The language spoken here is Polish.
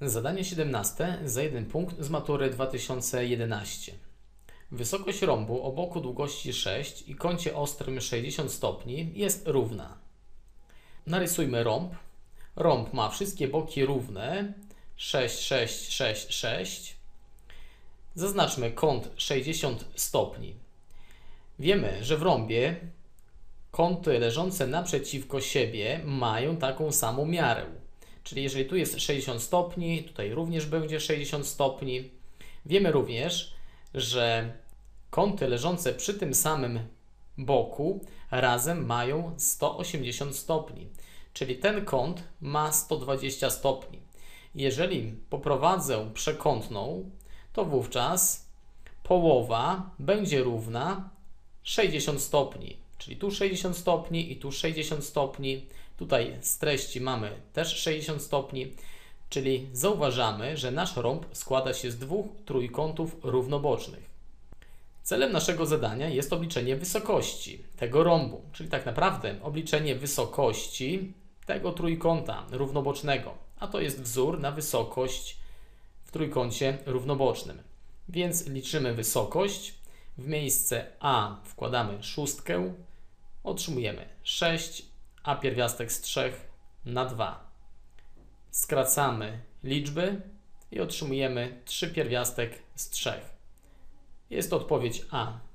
Zadanie 17 za jeden punkt z matury 2011. Wysokość rąbu o boku długości 6 i kącie ostrym 60 stopni jest równa. Narysujmy rąb. Rąb ma wszystkie boki równe 6, 6, 6, 6. Zaznaczmy kąt 60 stopni. Wiemy, że w rąbie kąty leżące naprzeciwko siebie mają taką samą miarę. Czyli jeżeli tu jest 60 stopni, tutaj również będzie 60 stopni. Wiemy również, że kąty leżące przy tym samym boku razem mają 180 stopni. Czyli ten kąt ma 120 stopni. Jeżeli poprowadzę przekątną, to wówczas połowa będzie równa 60 stopni. Czyli tu 60 stopni i tu 60 stopni. Tutaj z treści mamy też 60 stopni, czyli zauważamy, że nasz rąb składa się z dwóch trójkątów równobocznych. Celem naszego zadania jest obliczenie wysokości tego rąbu, czyli tak naprawdę obliczenie wysokości tego trójkąta równobocznego, a to jest wzór na wysokość w trójkącie równobocznym. Więc liczymy wysokość. W miejsce A wkładamy szóstkę, otrzymujemy 6, a pierwiastek z 3 na 2. Skracamy liczby i otrzymujemy 3 pierwiastek z 3. Jest to odpowiedź A